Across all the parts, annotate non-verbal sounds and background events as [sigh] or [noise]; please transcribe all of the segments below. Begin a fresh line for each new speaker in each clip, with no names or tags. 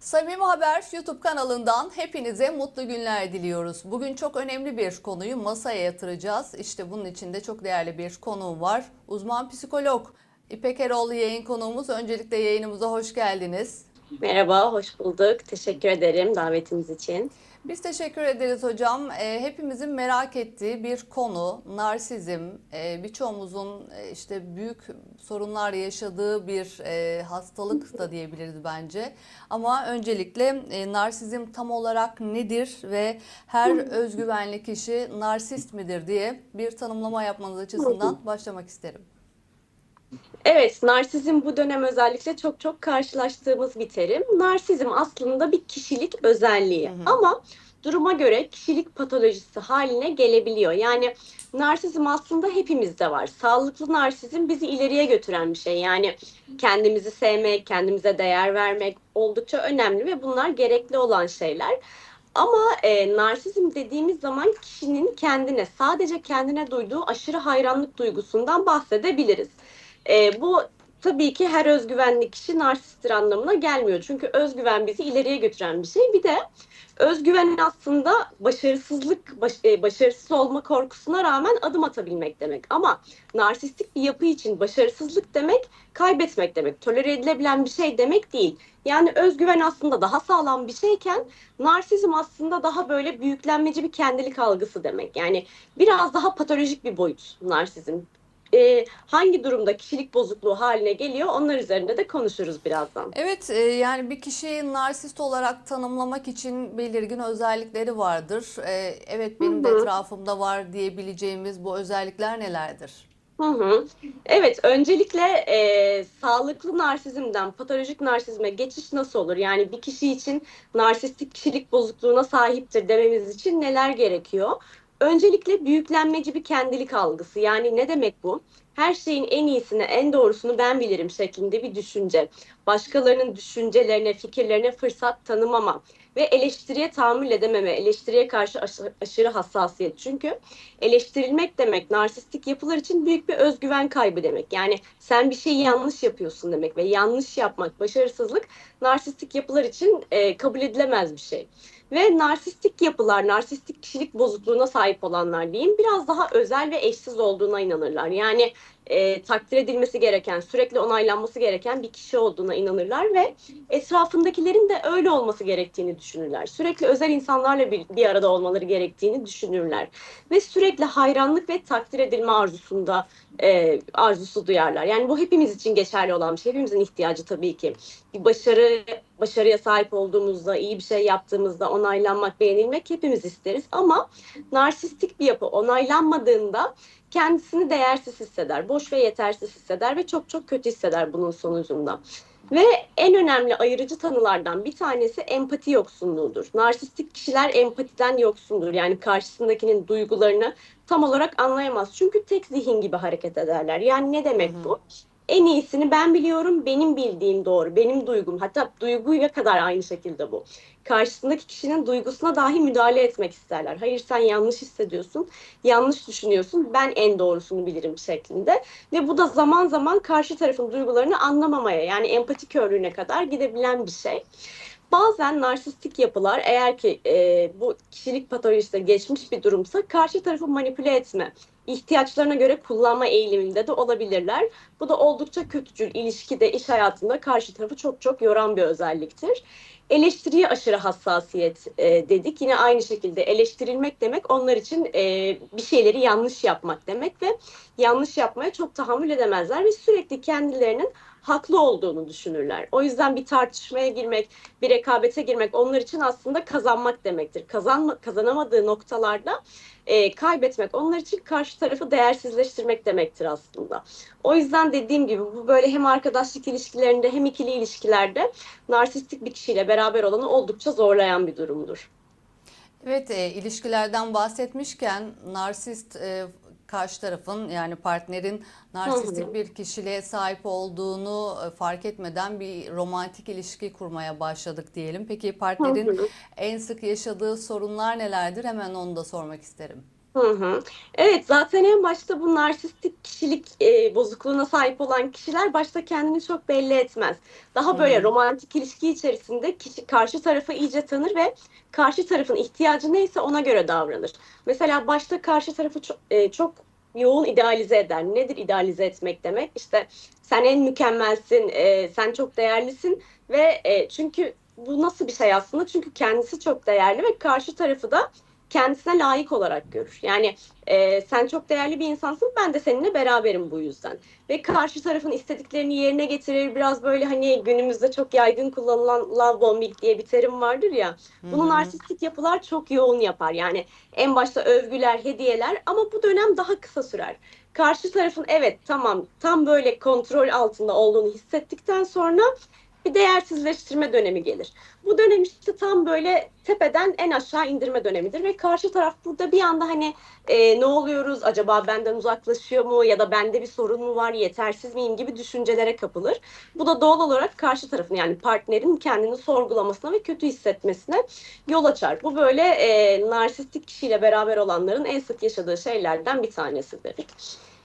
Samimi Haber YouTube kanalından hepinize mutlu günler diliyoruz. Bugün çok önemli bir konuyu masaya yatıracağız. İşte bunun için de çok değerli bir konuğum var. Uzman psikolog İpek Eroğlu yayın konuğumuz. Öncelikle yayınımıza hoş geldiniz.
Merhaba, hoş bulduk. Teşekkür ederim davetiniz için.
Biz teşekkür ederiz hocam. E, hepimizin merak ettiği bir konu narsizm. E, birçoğumuzun e, işte büyük sorunlar yaşadığı bir e, hastalık da diyebiliriz bence. Ama öncelikle e, narsizm tam olarak nedir ve her özgüvenli kişi narsist midir diye bir tanımlama yapmanız açısından başlamak isterim.
Evet, narsizm bu dönem özellikle çok çok karşılaştığımız bir terim. Narsizm aslında bir kişilik özelliği
Hı hı.
ama duruma göre kişilik patolojisi haline gelebiliyor. Yani narsizm aslında hepimizde var. Sağlıklı narsizm bizi ileriye götüren bir şey. Yani kendimizi sevmek, kendimize değer vermek oldukça önemli ve bunlar gerekli olan şeyler. Ama e, narsizm dediğimiz zaman kişinin kendine, sadece kendine duyduğu aşırı hayranlık duygusundan bahsedebiliriz. E, bu tabii ki her özgüvenli kişi narsisttir anlamına gelmiyor. Çünkü özgüven bizi ileriye götüren bir şey. Bir de özgüven aslında başarısızlık, baş- e, başarısız olma korkusuna rağmen adım atabilmek demek. Ama narsistik bir yapı için başarısızlık demek kaybetmek demek. Tolere edilebilen bir şey demek değil. Yani özgüven aslında daha sağlam bir şeyken narsizm aslında daha böyle büyüklenmeci bir kendilik algısı demek. Yani biraz daha patolojik bir boyut narsizm. Ee, hangi durumda kişilik bozukluğu haline geliyor onlar üzerinde de konuşuruz birazdan.
Evet, e, yani bir kişiyi narsist olarak tanımlamak için belirgin özellikleri vardır. E, Evet, benim de
Hı hı.
etrafımda var diyebileceğimiz bu özellikler nelerdir?
Hı hı. Evet, öncelikle e, sağlıklı narsizmden patolojik narsizme geçiş nasıl olur? Yani bir kişi için narsistik kişilik bozukluğuna sahiptir dememiz için neler gerekiyor? Öncelikle büyüklenmeci bir kendilik algısı. Yani ne demek bu? Her şeyin en iyisini, en doğrusunu ben bilirim şeklinde bir düşünce. Başkalarının düşüncelerine, fikirlerine fırsat tanımama ve eleştiriye tahammül edememe, eleştiriye karşı aşı- aşırı hassasiyet. Çünkü eleştirilmek demek narsistik yapılar için büyük bir özgüven kaybı demek. Yani sen bir şeyi yanlış yapıyorsun demek ve yanlış yapmak, başarısızlık narsistik yapılar için e, kabul edilemez bir şey. Ve narsistik yapılar, narsistik kişilik bozukluğuna sahip olanlar diyeyim biraz daha özel ve eşsiz olduğuna inanırlar. Yani e, takdir edilmesi gereken, sürekli onaylanması gereken bir kişi olduğuna inanırlar ve etrafındakilerin de öyle olması gerektiğini düşünürler. Sürekli özel insanlarla bir, bir arada olmaları gerektiğini düşünürler. Ve sürekli hayranlık ve takdir edilme arzusunda e, arzusu duyarlar. Yani bu hepimiz için geçerli olan bir şey. Hepimizin ihtiyacı tabii ki. Bir başarı, başarıya sahip olduğumuzda, iyi bir şey yaptığımızda onaylanmak, beğenilmek hepimiz isteriz. Ama narsistik bir yapı onaylanmadığında kendisini değersiz hisseder, boş ve yetersiz hisseder ve çok çok kötü hisseder bunun sonucunda. Ve en önemli ayırıcı tanılardan bir tanesi empati yoksunluğudur. Narsistik kişiler empatiden yoksundur. Yani karşısındakinin duygularını tam olarak anlayamaz. Çünkü tek zihin gibi hareket ederler. Yani ne demek
Hı hı.
En iyisini ben biliyorum, benim bildiğim doğru, benim duygum. Hatta duyguya kadar aynı şekilde bu. Karşısındaki kişinin duygusuna dahi müdahale etmek isterler. Hayır sen yanlış hissediyorsun, yanlış düşünüyorsun, ben en doğrusunu bilirim şeklinde. Ve bu da zaman zaman karşı tarafın duygularını anlamamaya yani empati körlüğüne kadar gidebilen bir şey. Bazen narsistik yapılar eğer ki e, bu kişilik patolojisine geçmiş bir durumsa karşı tarafı manipüle etme, ihtiyaçlarına göre kullanma eğiliminde de olabilirler. Bu da oldukça kötücül ilişkide, iş hayatında karşı tarafı çok çok yoran bir özelliktir. Eleştiriye aşırı hassasiyet e, dedik. Yine aynı şekilde eleştirilmek demek onlar için e, bir şeyleri yanlış yapmak demek ve yanlış yapmaya çok tahammül edemezler ve sürekli kendilerinin haklı olduğunu düşünürler. O yüzden bir tartışmaya girmek, bir rekabete girmek onlar için aslında kazanmak demektir. Kazanma, kazanamadığı noktalarda e, kaybetmek onlar için karşı tarafı değersizleştirmek demektir aslında. O yüzden dediğim gibi bu böyle hem arkadaşlık ilişkilerinde hem ikili ilişkilerde narsistik bir kişiyle beraber olanı oldukça zorlayan bir durumdur.
Evet, e, ilişkilerden bahsetmişken narsist e, karşı tarafın yani partnerin narsistik bir kişiliğe sahip olduğunu e, fark etmeden bir romantik ilişki kurmaya başladık diyelim. Peki partnerin en sık yaşadığı sorunlar nelerdir? Hemen onu da sormak isterim.
Hı hı. Evet zaten en başta bu narsistik kişilik e, bozukluğuna sahip olan kişiler başta kendini çok belli etmez. Daha böyle
Hı
romantik ilişki içerisinde kişi karşı tarafı iyice tanır ve karşı tarafın ihtiyacı neyse ona göre davranır. Mesela başta karşı tarafı çok, e, çok yoğun idealize eder. Nedir idealize etmek demek? İşte sen en mükemmelsin, e, sen çok değerlisin ve e, çünkü bu nasıl bir şey aslında? Çünkü kendisi çok değerli ve karşı tarafı da kendisine layık olarak görür. Yani e, sen çok değerli bir insansın, ben de seninle beraberim bu yüzden. Ve karşı tarafın istediklerini yerine getirir. Biraz böyle hani günümüzde çok yaygın kullanılan love bombing diye bir terim vardır ya. Bunu
hı.
narsistik yapılar çok yoğun yapar. Yani en başta övgüler, hediyeler ama bu dönem daha kısa sürer. Karşı tarafın evet tamam tam böyle kontrol altında olduğunu hissettikten sonra bir değersizleştirme dönemi gelir. Bu dönem işte tam böyle tepeden en aşağı indirme dönemidir ve karşı taraf burada bir anda hani e, ne oluyoruz acaba benden uzaklaşıyor mu ya da bende bir sorun mu var yetersiz miyim gibi düşüncelere kapılır. Bu da doğal olarak karşı tarafın yani partnerin kendini sorgulamasına ve kötü hissetmesine yol açar. Bu böyle e, narsistik kişiyle beraber olanların en sık yaşadığı şeylerden bir tanesidir.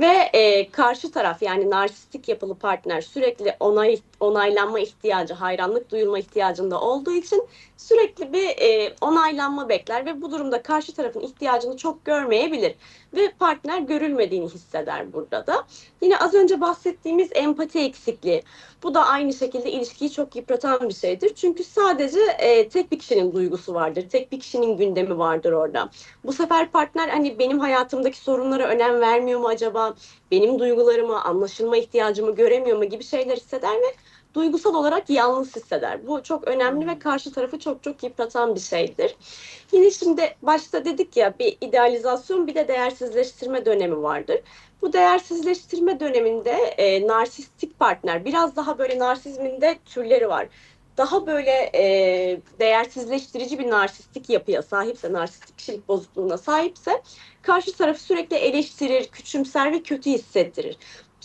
Ve e, karşı taraf yani narsistik yapılı partner sürekli onay onaylanma ihtiyacı, hayranlık duyulma ihtiyacında olduğu için sürekli bir e, onaylanma bekler ve bu durumda karşı tarafın ihtiyacını çok görmeyebilir ve partner görülmediğini hisseder burada da. Yine az önce bahsettiğimiz empati eksikliği. Bu da aynı şekilde ilişkiyi çok yıpratan bir şeydir. Çünkü sadece e, tek bir kişinin duygusu vardır. Tek bir kişinin gündemi vardır orada. Bu sefer partner hani benim hayatımdaki sorunlara önem vermiyor mu acaba? Benim duygularımı, anlaşılma ihtiyacımı göremiyor mu gibi şeyler hisseder ve duygusal olarak yalnız hisseder. Bu çok önemli ve karşı tarafı çok çok yıpratan bir şeydir. Yine şimdi başta dedik ya bir idealizasyon bir de değersizleştirme dönemi vardır. Bu değersizleştirme döneminde e, narsistik partner biraz daha böyle narsizmin de türleri var. Daha böyle e, değersizleştirici bir narsistik yapıya sahipse, narsistik kişilik bozukluğuna sahipse karşı tarafı sürekli eleştirir, küçümser ve kötü hissettirir.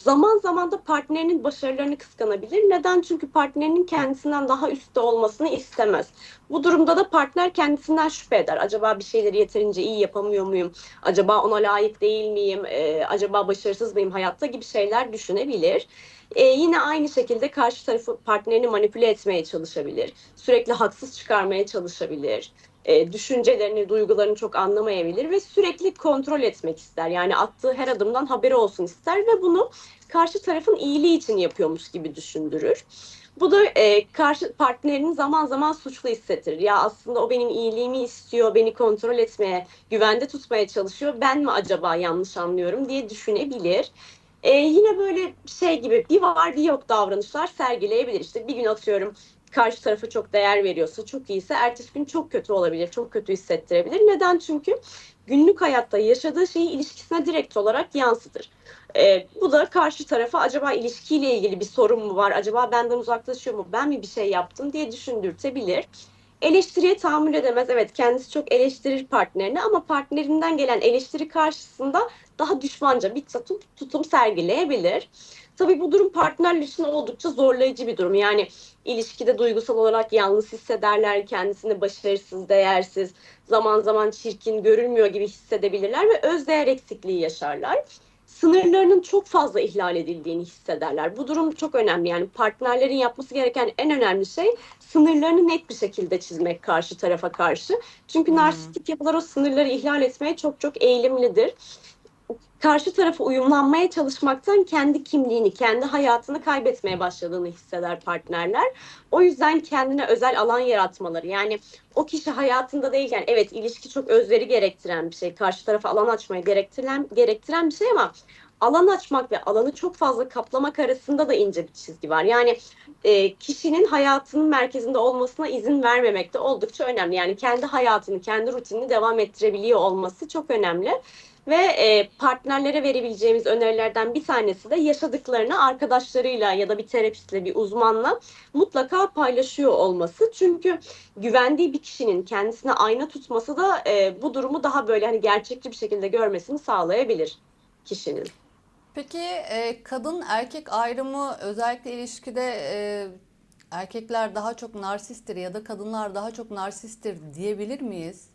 Zaman zaman da partnerinin başarılarını kıskanabilir. Neden? Çünkü partnerinin kendisinden daha üstte olmasını istemez. Bu durumda da partner kendisinden şüphe eder. Acaba bir şeyleri yeterince iyi yapamıyor muyum? Acaba ona layık değil miyim? Ee, acaba başarısız mıyım hayatta gibi şeyler düşünebilir. Ee, yine aynı şekilde karşı tarafı partnerini manipüle etmeye çalışabilir. Sürekli haksız çıkarmaya çalışabilir. Ee, düşüncelerini, duygularını çok anlamayabilir ve sürekli kontrol etmek ister. Yani attığı her adımdan haberi olsun ister ve bunu karşı tarafın iyiliği için yapıyormuş gibi düşündürür. Bu da e, karşı partnerini zaman zaman suçlu hissettirir. Ya aslında o benim iyiliğimi istiyor, beni kontrol etmeye, güvende tutmaya çalışıyor. Ben mi acaba yanlış anlıyorum diye düşünebilir. E, yine böyle şey gibi bir var bir yok davranışlar sergileyebilir. İşte bir gün atıyorum karşı tarafa çok değer veriyorsa, çok iyiyse ertesi gün çok kötü olabilir, çok kötü hissettirebilir. Neden? Çünkü günlük hayatta yaşadığı şeyi ilişkisine direkt olarak yansıtır. Ee, bu da karşı tarafa acaba ilişkiyle ilgili bir sorun mu var, acaba benden uzaklaşıyor mu, ben mi bir şey yaptım diye düşündürtebilir. Eleştiriye tahammül edemez. Evet kendisi çok eleştirir partnerini ama partnerinden gelen eleştiri karşısında daha düşmanca bir tutum, sergileyebilir. Tabii bu durum partnerler için oldukça zorlayıcı bir durum. Yani ilişkide duygusal olarak yalnız hissederler, kendisini başarısız, değersiz, zaman zaman çirkin, görülmüyor gibi hissedebilirler ve özdeğer eksikliği yaşarlar. Sınırlarının çok fazla ihlal edildiğini hissederler. Bu durum çok önemli. Yani partnerlerin yapması gereken en önemli şey sınırlarını net bir şekilde çizmek karşı tarafa karşı. Çünkü
Hmm.
narsistik yapılar o sınırları ihlal etmeye çok çok eğilimlidir karşı tarafa uyumlanmaya çalışmaktan kendi kimliğini, kendi hayatını kaybetmeye başladığını hisseder partnerler. O yüzden kendine özel alan yaratmaları. Yani o kişi hayatında değilken evet ilişki çok özveri gerektiren bir şey. Karşı tarafa alan açmayı gerektiren, gerektiren bir şey ama alan açmak ve alanı çok fazla kaplamak arasında da ince bir çizgi var. Yani e, kişinin hayatının merkezinde olmasına izin vermemek de oldukça önemli. Yani kendi hayatını, kendi rutinini devam ettirebiliyor olması çok önemli. Ve e, partnerlere verebileceğimiz önerilerden bir tanesi de yaşadıklarını arkadaşlarıyla ya da bir terapistle, bir uzmanla mutlaka paylaşıyor olması. Çünkü güvendiği bir kişinin kendisine ayna tutması da e, bu durumu daha böyle hani gerçekçi bir şekilde görmesini sağlayabilir kişinin.
Peki e, kadın erkek ayrımı özellikle ilişkide e, erkekler daha çok narsisttir ya da kadınlar daha çok narsisttir diyebilir miyiz?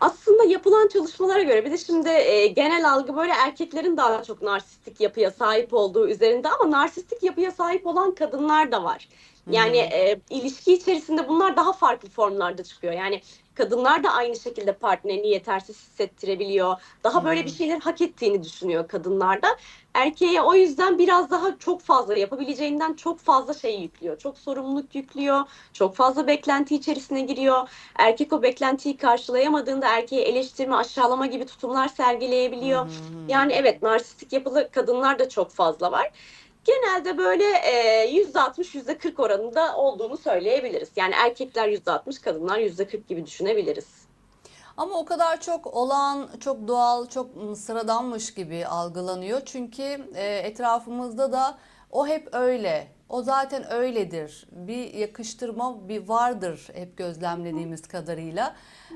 Aslında yapılan çalışmalara göre bir de şimdi e, genel algı böyle erkeklerin daha çok narsistik yapıya sahip olduğu üzerinde ama narsistik yapıya sahip olan kadınlar da var. Yani e, ilişki içerisinde bunlar daha farklı formlarda çıkıyor. Yani kadınlar da aynı şekilde partnerini yetersiz hissettirebiliyor. Daha böyle bir şeyler hak ettiğini düşünüyor kadınlar da. Erkeğe o yüzden biraz daha çok fazla yapabileceğinden çok fazla şey yüklüyor. Çok sorumluluk yüklüyor. Çok fazla beklenti içerisine giriyor. Erkek o beklentiyi karşılayamadığında erkeği eleştirme, aşağılama gibi tutumlar sergileyebiliyor.
Hı.
Yani evet narsistik yapılı kadınlar da çok fazla var. Genelde böyle e, %60 %40 oranında olduğunu söyleyebiliriz. Yani erkekler %60 kadınlar %40 gibi düşünebiliriz.
Ama o kadar çok olağan, çok doğal, çok sıradanmış gibi algılanıyor. Çünkü e, etrafımızda da o hep öyle. O zaten öyledir. Bir yakıştırma bir vardır hep gözlemlediğimiz kadarıyla.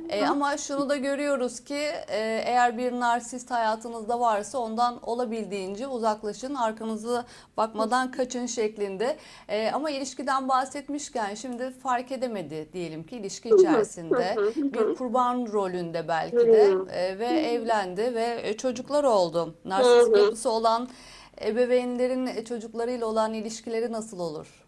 E, ama şunu da görüyoruz ki e, eğer bir narsist hayatınızda varsa ondan olabildiğince uzaklaşın, arkanızı bakmadan kaçın şeklinde. E, ama ilişkiden bahsetmişken şimdi fark edemedi diyelim ki ilişki içerisinde bir kurban rolünde belki de e, ve evlendi ve e, çocuklar oldu. Narsist yapısı olan ebeveynlerin çocuklarıyla olan ilişkileri nasıl olur?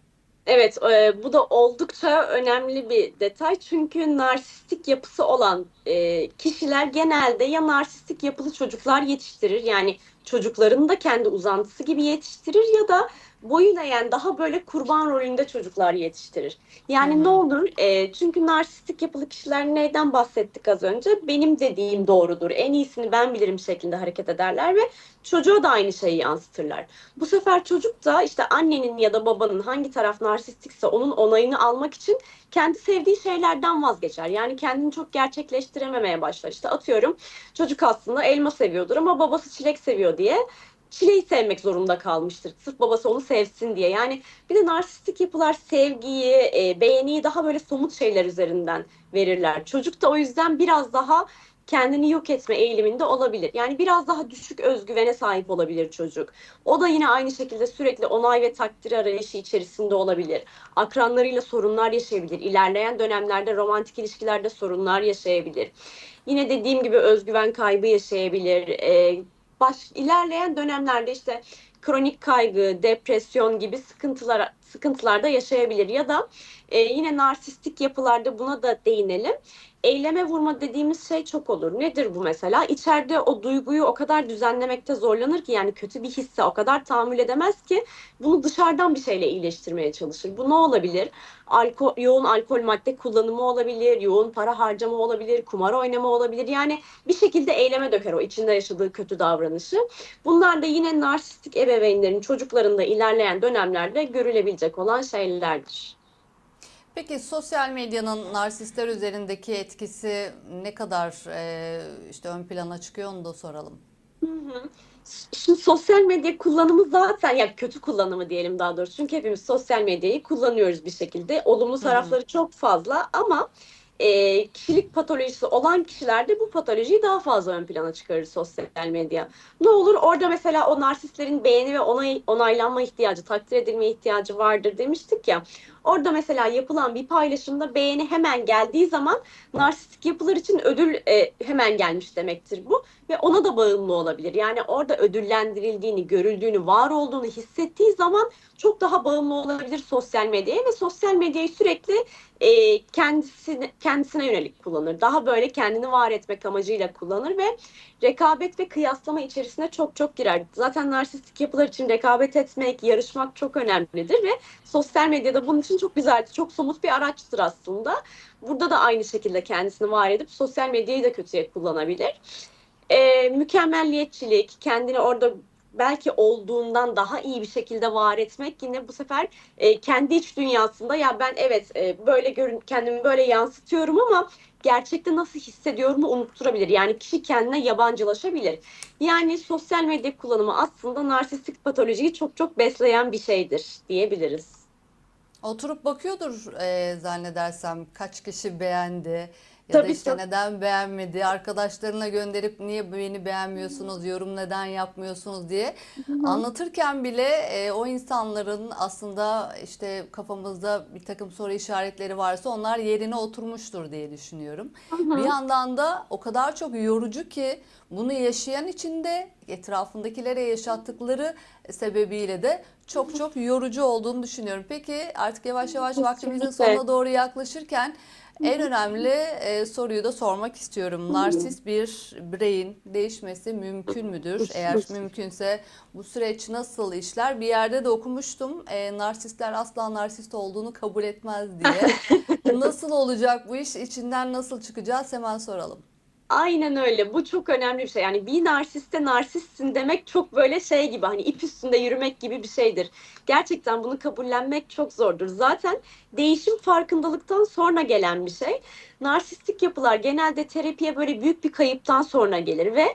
Evet, e, bu da oldukça önemli bir detay. Çünkü narsistik yapısı olan e, kişiler genelde ya narsistik yapılı çocuklar yetiştirir. Yani çocuklarını da kendi uzantısı gibi yetiştirir ya da boyun eğen daha böyle kurban rolünde çocuklar yetiştirir. Yani
Hı hı.
ne olur? E, çünkü narsistik yapılı kişiler neyden bahsettik az önce? Benim dediğim doğrudur, en iyisini ben bilirim şeklinde hareket ederler ve çocuğa da aynı şeyi yansıtırlar. Bu sefer çocuk da işte annenin ya da babanın hangi taraf narsistikse onun onayını almak için kendi sevdiği şeylerden vazgeçer. Yani kendini çok gerçekleştirememeye başlar. İşte atıyorum çocuk aslında elma seviyordur ama babası çilek seviyor diye çileği sevmek zorunda kalmıştır. Sırf babası onu sevsin diye. Yani bir de narsistik yapılar sevgiyi, e, beğeniyi daha böyle somut şeyler üzerinden verirler. Çocuk da o yüzden biraz daha kendini yok etme eğiliminde olabilir. Yani biraz daha düşük özgüvene sahip olabilir çocuk. O da yine aynı şekilde sürekli onay ve takdir arayışı içerisinde olabilir. Akranlarıyla sorunlar yaşayabilir. İlerleyen dönemlerde romantik ilişkilerde sorunlar yaşayabilir. Yine dediğim gibi özgüven kaybı yaşayabilir. Ee, baş, ilerleyen dönemlerde işte kronik kaygı, depresyon gibi sıkıntılar sıkıntılar da yaşayabilir ya da e, yine narsistik yapılarda buna da değinelim. Eyleme vurma dediğimiz şey çok olur. Nedir bu mesela? İçeride o duyguyu o kadar düzenlemekte zorlanır ki yani kötü bir hisse o kadar tahammül edemez ki bunu dışarıdan bir şeyle iyileştirmeye çalışır. Bu ne olabilir? Alkol, yoğun alkol madde kullanımı olabilir, yoğun para harcama olabilir, kumar oynama olabilir. Yani bir şekilde eyleme döker o içinde yaşadığı kötü davranışı. Bunlar da yine narsistik ebeveynlerin çocuklarında ilerleyen dönemlerde görülebilecek olan şeylerdir.
Peki sosyal medyanın narsistler üzerindeki etkisi ne kadar e, işte ön plana çıkıyor onu da soralım.
Hı hı. Şimdi sosyal medya kullanımı zaten ya kötü kullanımı diyelim daha doğrusu. Çünkü hepimiz sosyal medyayı kullanıyoruz bir şekilde. Olumlu
Hı hı.
tarafları çok fazla ama e, kişilik patolojisi olan kişilerde bu patolojiyi daha fazla ön plana çıkarır sosyal medya. Ne olur orada mesela o narsistlerin beğeni ve onay, onaylanma ihtiyacı, takdir edilme ihtiyacı vardır demiştik ya. Orada mesela yapılan bir paylaşımda beğeni hemen geldiği zaman narsistik yapılar için ödül e, hemen gelmiş demektir bu ve ona da bağımlı olabilir. Yani orada ödüllendirildiğini, görüldüğünü, var olduğunu hissettiği zaman çok daha bağımlı olabilir sosyal medyaya ve sosyal medyayı sürekli e, kendisine, kendisine yönelik kullanır. Daha böyle kendini var etmek amacıyla kullanır ve rekabet ve kıyaslama içerisine çok çok girer. Zaten narsistik yapılar için rekabet etmek, yarışmak çok önemlidir ve sosyal medyada bunun için çok güzel, çok somut bir araçtır aslında. Burada da aynı şekilde kendisini var edip sosyal medyayı da kötüye kullanabilir. E, mükemmelliyetçilik, kendini orada belki olduğundan daha iyi bir şekilde var etmek yine bu sefer e, kendi iç dünyasında ya ben evet e, böyle görün kendimi böyle yansıtıyorum ama gerçekte nasıl hissediyorumu unutturabilir. Yani kişi kendine yabancılaşabilir. Yani sosyal medya kullanımı aslında narsistik patolojiyi çok çok besleyen bir şeydir diyebiliriz.
Oturup bakıyordur e, zannedersem kaç kişi beğendi Ya da
Tabii,
işte
tabii.
neden beğenmedi, arkadaşlarına gönderip niye beni beğenmiyorsunuz, yorum neden yapmıyorsunuz diye anlatırken bile e, o insanların aslında işte kafamızda bir takım soru işaretleri varsa onlar yerine oturmuştur diye düşünüyorum. Bir yandan da o kadar çok yorucu ki bunu yaşayan için de etrafındakilere yaşattıkları sebebiyle de çok çok yorucu olduğunu düşünüyorum. Peki artık yavaş yavaş vaktimizin sonuna doğru yaklaşırken en önemli e, soruyu da sormak istiyorum. Narsist bir bireyin değişmesi mümkün müdür? Eğer mümkünse bu süreç nasıl işler? Bir yerde de okumuştum. E, narsistler asla narsist olduğunu kabul etmez diye. [laughs] Nasıl olacak bu iş? İçinden nasıl çıkacağız? Hemen soralım.
Aynen öyle. Bu çok önemli bir şey. Yani bir narsiste narsistsin demek çok böyle şey gibi hani ip üstünde yürümek gibi bir şeydir. Gerçekten bunu kabullenmek çok zordur. Zaten değişim farkındalıktan sonra gelen bir şey. Narsistik yapılar genelde terapiye böyle büyük bir kayıptan sonra gelir ve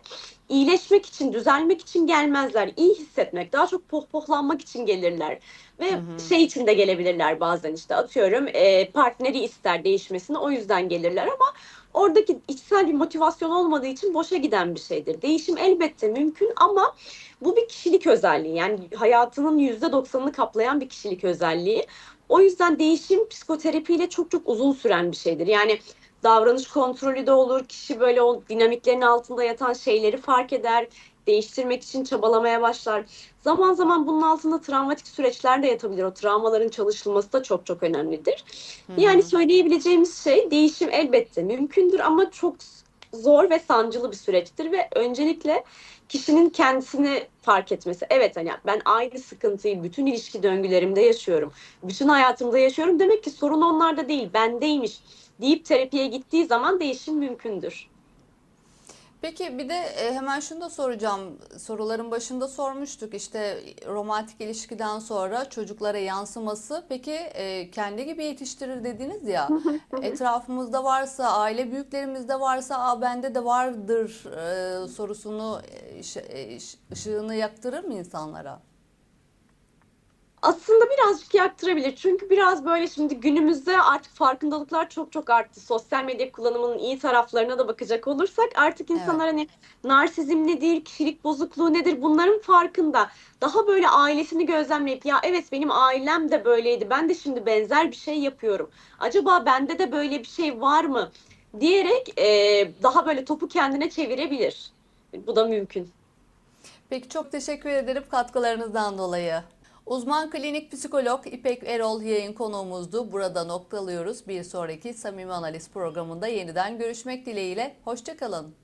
iyileşmek için, düzelmek için gelmezler. İyi hissetmek, daha çok pohpohlanmak için gelirler. Ve
Hı hı.
şey için de gelebilirler bazen işte atıyorum e, partneri ister değişmesini o yüzden gelirler ama oradaki içsel bir motivasyon olmadığı için boşa giden bir şeydir. Değişim elbette mümkün ama bu bir kişilik özelliği. Yani hayatının %90'ını kaplayan bir kişilik özelliği. O yüzden değişim psikoterapiyle çok çok uzun süren bir şeydir. Yani davranış kontrolü de olur. Kişi böyle o dinamiklerin altında yatan şeyleri fark eder. Değiştirmek için çabalamaya başlar. Zaman zaman bunun altında travmatik süreçler de yatabilir. O travmaların çalışılması da çok çok önemlidir. Yani söyleyebileceğimiz şey değişim elbette mümkündür ama çok zor ve sancılı bir süreçtir ve öncelikle kişinin kendisini fark etmesi. Evet hani ben aynı sıkıntıyı bütün ilişki döngülerimde yaşıyorum. Bütün hayatımda yaşıyorum. Demek ki sorun onlarda değil, bendeymiş deyip terapiye gittiği zaman değişim mümkündür.
Peki bir de e, hemen şunu da soracağım. Soruların başında sormuştuk işte romantik ilişkiden sonra çocuklara yansıması. Peki e, kendi gibi yetiştirir dediniz ya. Etrafımızda varsa, aile büyüklerimizde varsa, Aa, bende de vardır e, sorusunu ış- ış- ışığını yaktırır mı insanlara?
Aslında birazcık yaktırabilir. Çünkü biraz böyle şimdi günümüzde artık farkındalıklar çok çok arttı. Sosyal medya kullanımının iyi taraflarına da bakacak olursak artık insanlar hani narsizm nedir, kişilik bozukluğu nedir bunların farkında. Daha böyle ailesini gözlemleyip ya evet benim ailem de böyleydi. Ben de şimdi benzer bir şey yapıyorum. Acaba bende de böyle bir şey var mı? diyerek e, daha böyle topu kendine çevirebilir. Bu da mümkün.
Peki çok teşekkür ederim katkılarınızdan dolayı. Uzman klinik psikolog İpek Erol yayın konuğumuzdu. Burada noktalıyoruz. Bir sonraki Samimi Analiz programında yeniden görüşmek dileğiyle. Hoşçakalın.